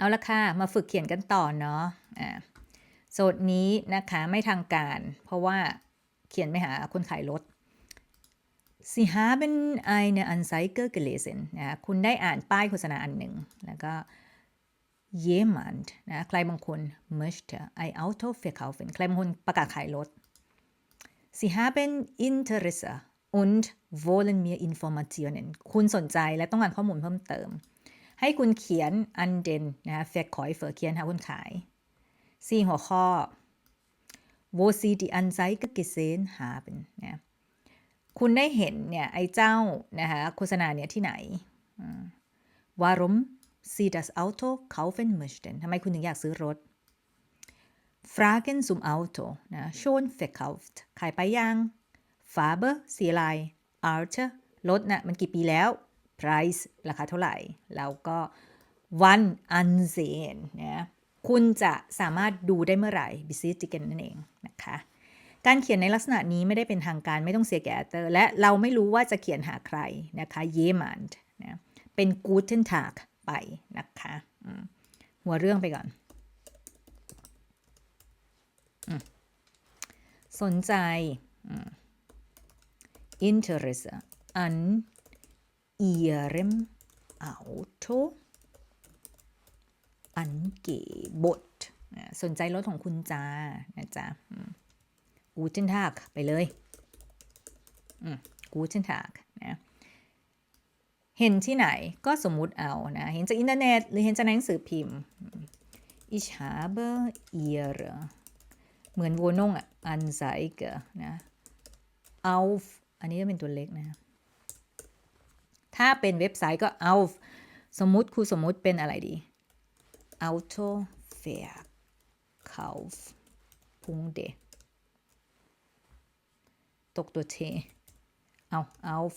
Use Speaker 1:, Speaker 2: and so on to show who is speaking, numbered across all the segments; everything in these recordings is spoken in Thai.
Speaker 1: เอาละค่ะ มาฝึกเขียนกันต่อเนาะอ่าโจทย์นี้นะคะไม่ทางการ เพราะว่าเขียนไปหาคนขายรถ Sie haben eine Anzeige gelesen นะคุณได้อ่านป้ายโฆษณาอันหนึ่ง แล้วก็ jemand นะใครบางคน möchte ein Auto verkaufen ใครบางคนประกาศขายรถ Sie haben Interesse und wollen mir Informationen คุณสนใจและต้องการข้อมูลเพิ่มเติม ให้คุณเขียนอันเดนนะ Verkäufer เขียนหาคนขายสี่หัวข้อ wo Sie die Anzeige gesehen haben นะคุณได้เห็นเนี่ยไอ้เจ้านะคะโฆษณาเนี่ยที่ไหนอืม warum Sie das Auto kaufen möchten ทำไมคุณถึงอยากซื้อรถ Fragen zum Auto นะ schon verkauft ขายไปยัง Farbe สีอะไร Alter รถนะ่ะมันกี่ปีแล้ว Price ราคาเท่าไหร่ แล้วก็วัน ansehen นะคุณจะสามารถดูได้เมื่อไหร่ besichtigen นั่นเองนะคะการเขียนในลักษณะนี้ไม่ได้เป็นทางการไม่ต้องเสียแก่เตอร์และเราไม่รู้ว่าจะเขียนหาใครนะคะ jemand นะเป็น guten Tag ไปนะคะหัวเรื่องไปก่อนอสนใจอืม Interesse an ihrem Auto Angebot สนใจรถของคุณจ้านะจ๊ะอืม Guten Tag ไปเลยอืม Guten Tag นะเห็นที่ไหนก็สมมุติเอานะ เห็นจากอินเทอร์เน็ต หรือเห็นจากหนังสือพิมพ์ Ich habe ihre เหมือน Wohnung อะ Anzeige นะ auf อันนี้ก็เป็นตัวเล็กนะ ถ้าเป็นเว็บไซต์ก็ auf สมมุติครูสมมุติเป็นอะไรดี Auto Verkauf พุงเดตกตัวเทเอา auf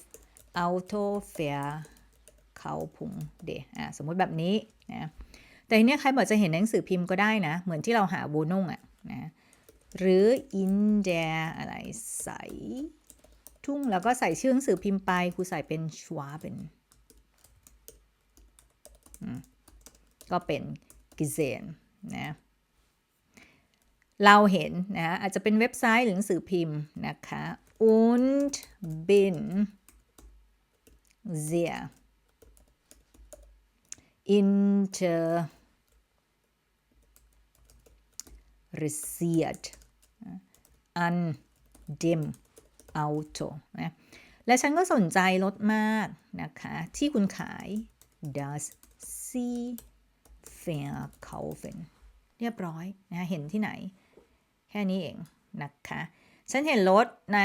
Speaker 1: Auto Verkauf พุงเดอะสมมุติแบบนี้นะแต่ทีเนี้ยใครบอกจะเห็นหนังสือพิมพ์ก็ได้นะ เหมือนที่เราหาโบนุ่งอะนะหรือ in der อะไรใส ทุ่งแล้วก็ใส่ชื่อหนังสือพิมพ์ไปครูใส่เป็นชวาเป็นก็เป็นกิเซนนะเราเห็นนะอาจจะเป็นเว็บไซต์หรือหนังสือพิมพ์นะคะ und bin sehr interessiert an dem Auto นะและฉันก็สนใจรถมากนะคะ ที่คุณขาย das Sie verkaufen เรียบร้อยนะเห็นที่ไหน แค่นี้เองนะคะ ฉันเห็นรถใน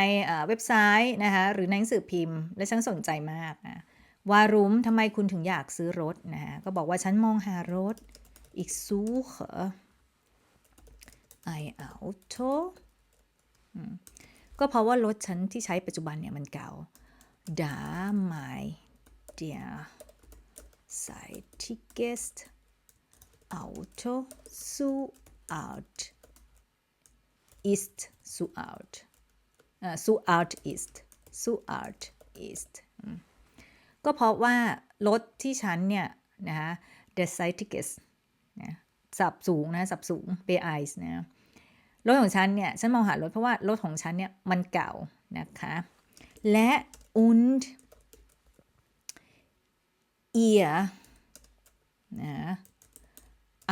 Speaker 1: เว็บไซต์นะคะหรือในหนังสือพิมพ์ และฉันสนใจมากนะวารุมทำไมคุณถึงอยากซื้อรถนะะก็บอกว่าฉันมองหารถ ich suche ein Auto ก็เพราะว่ารถฉันที่ใช้ปัจจุบันเนี่ยมันเก่า da my der zeitiges Auto zu alt ist zu alt อ่า zu alt ist zu alt ist ก็เพราะว่ารถที่ฉันเนี่ยนะคะ der zeitiges นะสับสูงนะสับสูง BI นะ รถของฉันเนี่ย ฉันมองหารถเพราะว่ารถของฉันเนี่ยมันเก่านะคะ และ und ihr นะ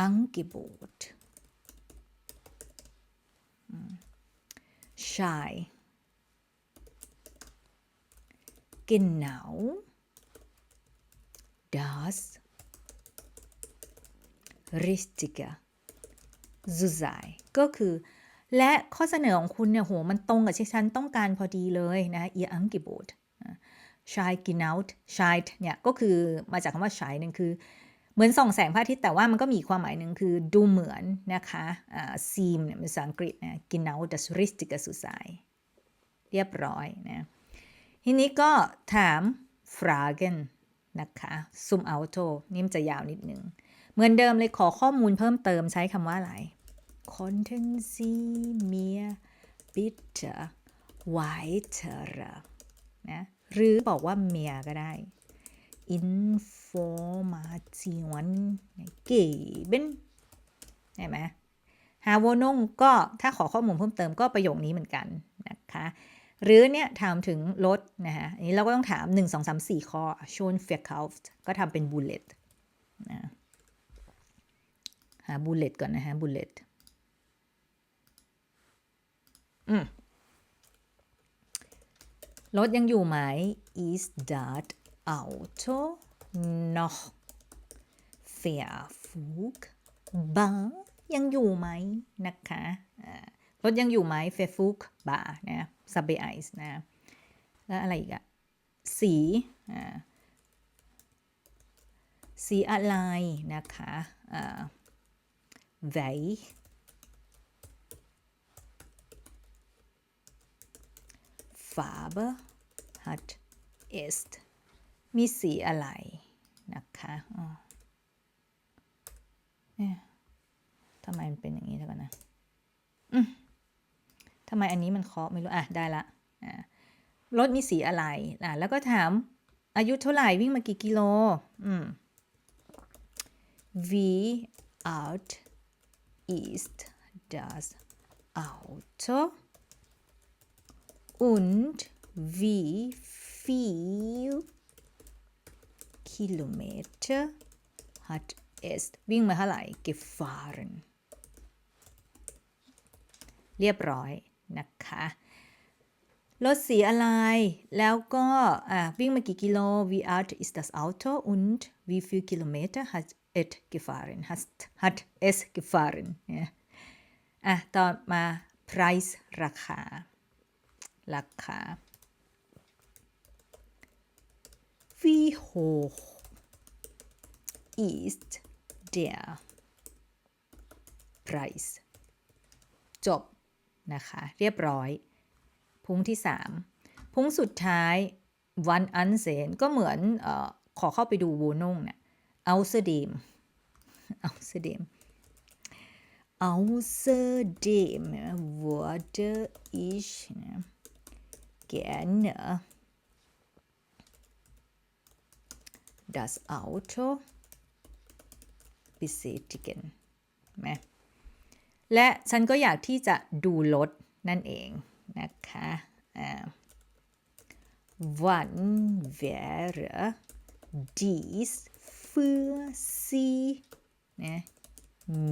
Speaker 1: Angebot ใช่ genau das richtige zu sein ก็คือ และข้อเสนอของคุณเนี่ยโหมันตรงกับที่ฉันต้องการพอดีเลยนะ ihr Angebot ชายกิน out ชายเนี่ยก็คือมาจากคำว่าชายหนึ่งคือ เหมือนส่องแสงพระอาทิตย์แต่ว่ามันก็มีความหมายหนึ่งคือดูเหมือนนะคะอ่า seem เนี่ยเป็นภาษาอังกฤษนะ genau das richtige zu sein เรียบร้อยนะทีนี้ก็ถาม fragen นะคะ zum Auto นี่มันจะยาวนิดนึงเหมือนเดิมเลยขอข้อมูลเพิ่มเติมใช้คำว่าอะไร Konnten Sie mir bitte weitere นะหรือบอกว่าเมียก็ได้ Information geben เห็นไหมหาโวนงก็ถ้าขอข้อมูลเพิ่มเติมก็ประโยคนี้เหมือนกันนะคะ หรือเนี่ยถามถึงรถนะคะอันนี้เราก็ต้องถาม 1 2 3 4 ข้อ schon verkauft ก็ทำเป็น bullet นะหา bullet ก่อนนะฮะ bullet อืม รถยังอยู่ไหม is that Auto noch verfügbar ยังอยู่ไหมนะคะรถยังอยู่ไหม verfügbar นะ subway ice นะ แล้วอะไรอีกอะสีอ่าสีอะไรนะคะอ่า Farbe hat es มีสีอะไรนะคะเนี่ยทำไมมันเป็นอย่างนี้แล้วกันนะทำไมอันนี้มันเคาะไม่รู้ อะ ได้ละรถมีสีอะไรอะแล้วก็ถามอายุเท่าไหร่วิ่งมากี่กิโล อืม wie alt ist das Auto und wie viel Kilometer hat es วิ่งมาเท่าไหร่ gefahren เรียบร้อยนะคะ รถสีอะไร แล้วก็วิ่งมากี่กิโล wie alt ist das Auto und wie viel Kilometer hat es gefahren hat hat es gefahren เนี่ยอะต่อมา price ราคา ราคา wie hoch ist der Preis จบ นะคะ เรียบร้อย พุงที่ 3 พุงสุดท้ายวันอันเซนก็เหมือนออขอเข้าไปดูโวนงเนะี่ยเอาเสดมเอาเสดม Außerdem würde ich ne, gerne das Auto bestätigen ไหมและฉันก็อยากที่จะดูรถนั่นเองนะคะอ่า Wann wäre dies für Sie นะ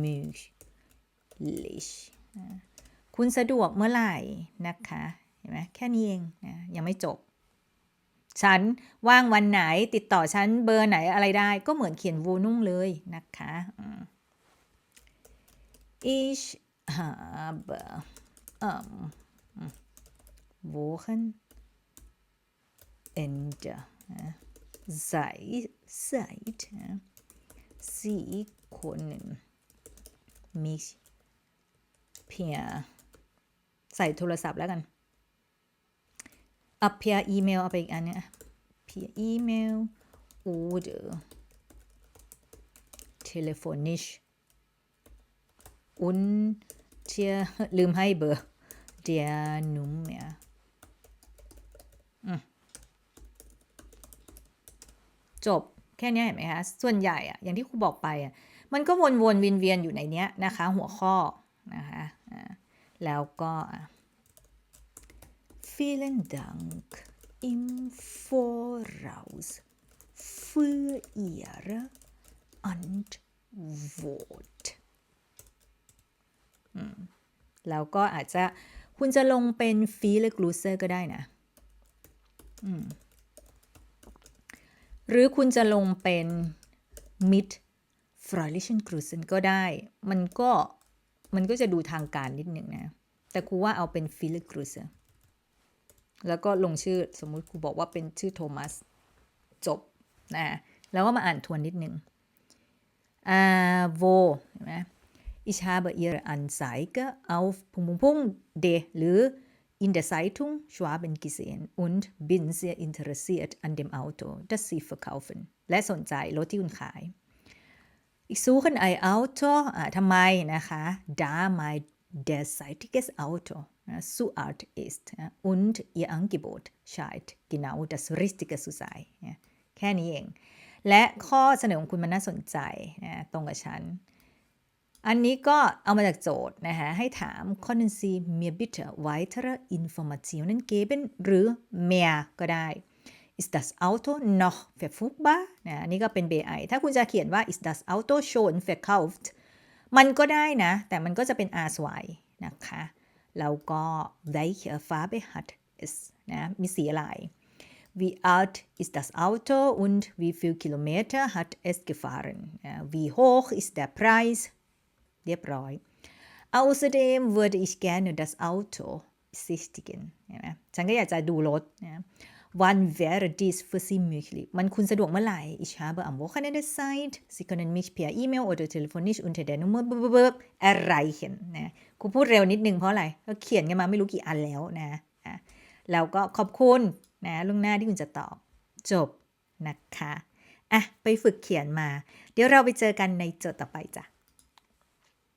Speaker 1: möglich คุณสะดวกเมื่อไหร่นะคะ ห็นไหมแค่นี้เองนะยังไม่จบ ฉันว่างวันไหนติดต่อฉันเบอร์ไหนอะไรได้ ก็เหมือนเขียนโวนุ่งเลยนะคะอืม Ich habe am Wochenende ja, seit, seit Sie können mich per ใส่โทรศัพท์แล้วกัน เอา per E-Mail เอาไปอีกอันเนี้ย per E-Mail oder telefonisch und der ลืมให้เบอร์ der Nummer อืมจบแค่นี้เห็นไหมคะ ส่วนใหญ่อะอย่างที่ครูบอกไปอะมันก็วนๆเวียนๆอยู่ในเนี้ยนะคะ หัวข้อนะคะแล้วก็ Vielen Dank im Voraus für Ihre Antwort อืมแล้วก็อาจจะคุณจะลงเป็น f e e l g l u s e r ก็ได้นะ หรือคุณจะลงเป็น mit Fräulichen Grüßen ก็ได้ มันก็มันก็จะดูทางการนิดหนึ่งนะ แต่ครูว่าเอาเป็น f e e l g l u s e r แล้วก็ลงชื่อสมมุติครูบอกว่าเป็นชื่อโทมัสจบนะแล้วก็มาอ่านทวนนิดนึงอ่าโวเห็นไหม Ich habe Ihre Anzeige auf Punkt, Punkt, Punkt, de หรือ in der Zeitung Schwaben gesehen und bin sehr interessiert an dem Auto, das Sie verkaufen และสนใจรถที่คุณขาย Ich suche ein Auto อ่าทำไมนะคะ da mein derzeitiges Auto ja, zu alt ist ja, und Ihr Angebot scheint genau das Richtige zu sein. แค่นี้เอง และข้อเสนอของคุณมันน่าสนใจนะตรงกับฉัน อันนี้ก็เอามาจากโจทย์นะคะให้ถาม können Sie mir bitte weitere Informationen geben หรือ mehr ก็ได้ ist das Auto noch verfügbar นะนนี้ก็เป็น BI ถ้าคุณจะเขียนว่า ist das Auto schon verkauft มันก็ได้นะ แต่มันก็จะเป็น r สวยนะคะ แล้วก็ welche Farbe hat es นะมีสีอะไร Wie alt ist das Auto und wie viel Kilometer hat es gefahren? Ja, Wie hoch ist der Preis? เรียบร้อย Außerdem würde ich gerne das Auto besichtigen เห็นไหมฉันก็อยากจะดูรถนะ Wann wäre dies für Sie möglich? มันคุณสะดวกเมื่อไหร่ Ich habe am Wochenende Zeit. Sie können mich per E-Mail oder telefonisch unter der Nummer erreichen นะกูพูดเร็วนิดนึงเพราะอะไรก็เขียนกันมาไม่รู้กี่อันแล้วนะแล้วก็ขอบคุณนะล่วงหน้าที่คุณจะตอบ จบนะคะ อะ ไปฝึกเขียนมา เดี๋ยวเราไปเจอกันในโจทย์ต่อไปจ้ะ